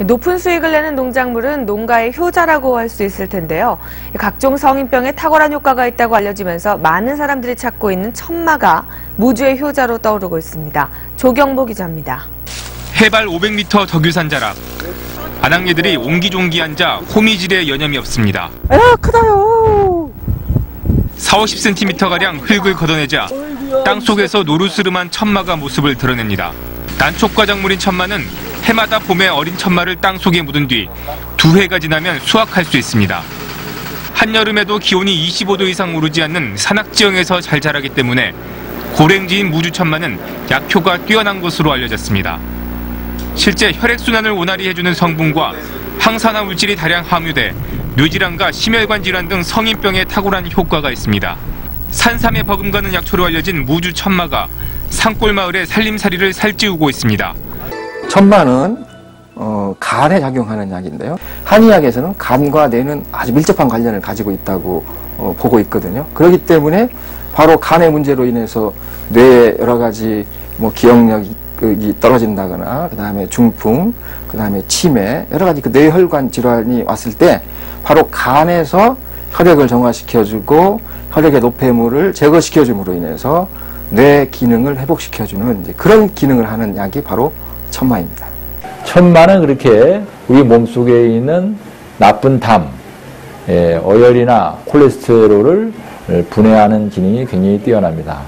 높은 수익을 내는 농작물은 농가의 효자라고 할 수 있을 텐데요. 각종 성인병에 탁월한 효과가 있다고 알려지면서 많은 사람들이 찾고 있는 천마가 무주의 효자로 떠오르고 있습니다. 조경보 기자입니다. 해발 500m 덕유산 자락. 안악내들이 옹기종기 앉아 호미질에 여념이 없습니다. 야 크다요 4, 50cm가량 흙을 걷어내자 땅속에서 노르스름한 천마가 모습을 드러냅니다. 난촉과 작물인 천마는 해마다 봄에 어린 천마를 땅속에 묻은 뒤 두 해가 지나면 수확할 수 있습니다. 한여름에도 기온이 25도 이상 오르지 않는 산악지형에서 잘 자라기 때문에 고랭지인 무주천마는 약효가 뛰어난 것으로 알려졌습니다. 실제 혈액순환을 원활히 해주는 성분과 항산화 물질이 다량 함유돼 뇌질환과 심혈관 질환 등 성인병에 탁월한 효과가 있습니다. 산삼에 버금가는 약초로 알려진 무주 천마가 산골 마을의 살림살이를 살찌우고 있습니다. 천마는 어, 간에 작용하는 약인데요. 한의학에서는 간과 뇌는 아주 밀접한 관련을 가지고 있다고 어, 보고 있거든요. 그렇기 때문에 바로 간의 문제로 인해서 뇌에 여러 가지 뭐 기억력이 떨어진다거나 그다음에 중풍, 그다음에 치매 여러 가지 그 뇌혈관 질환이 왔을 때 바로 간에서 혈액을 정화시켜주고 혈액의 노폐물을 제거시켜줌으로 인해서 뇌 기능을 회복시켜주는 그런 기능을 하는 약이 바로 천마입니다. 천마는 그렇게 우리 몸속에 있는 나쁜 담, 예, 어혈이나 콜레스테롤을 분해하는 기능이 굉장히 뛰어납니다.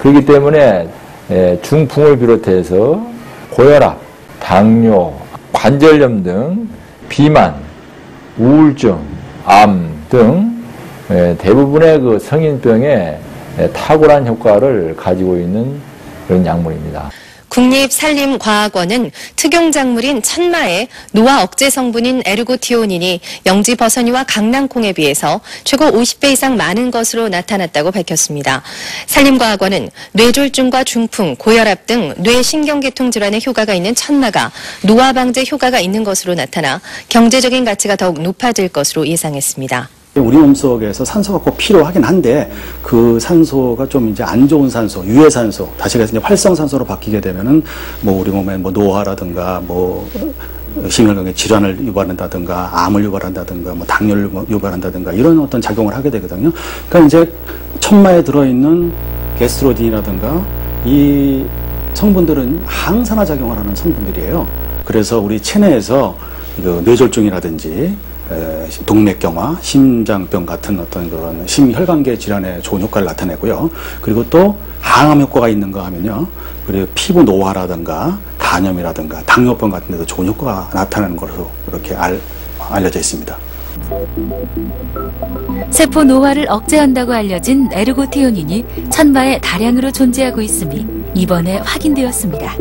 그렇기 때문에 예, 중풍을 비롯해서 고혈압, 당뇨, 관절염 등 비만, 우울증, 암등 예, 대부분의 그 성인병에 탁월한 효과를 가지고 있는 그런 약물입니다. 국립산림과학원은 특용작물인 천마에 노화 억제 성분인 에르고티오닌이 영지 버섯이와 강낭콩에 비해서 최고 50배 이상 많은 것으로 나타났다고 밝혔습니다. 산림과학원은 뇌졸중과 중풍, 고혈압 등 뇌신경계통 질환에 효과가 있는 천마가 노화 방제 효과가 있는 것으로 나타나 경제적인 가치가 더욱 높아질 것으로 예상했습니다. 우리 몸속에서 산소가 꼭 필요하긴 한데 그 산소가 좀 이제 안 좋은 산소, 유해 산소, 다시 그래서 이제 활성 산소로 바뀌게 되면은 뭐 우리 몸에 뭐 노화라든가 뭐 심혈관계 질환을 유발한다든가 암을 유발한다든가 뭐 당뇨를 유발한다든가 이런 어떤 작용을 하게 되거든요. 그러니까 이제 천마에 들어있는 게스트로딘이라든가 이 성분들은 항산화 작용을 하는 성분들이에요. 그래서 우리 체내에서 그 뇌졸중이라든지 동맥경화, 심장병 같은 어떤 그런 심혈관계 질환에 좋은 효과를 나타내고요. 그리고 또 항암 효과가 있는가 하면요. 그리고 피부 노화라든가 간염이라든가 당뇨병 같은 데도 좋은 효과가 나타나는 것으로 이렇게 알, 알려져 있습니다. 세포 노화를 억제한다고 알려진 에르고티오닌이 천마에 다량으로 존재하고 있음이 이번에 확인되었습니다.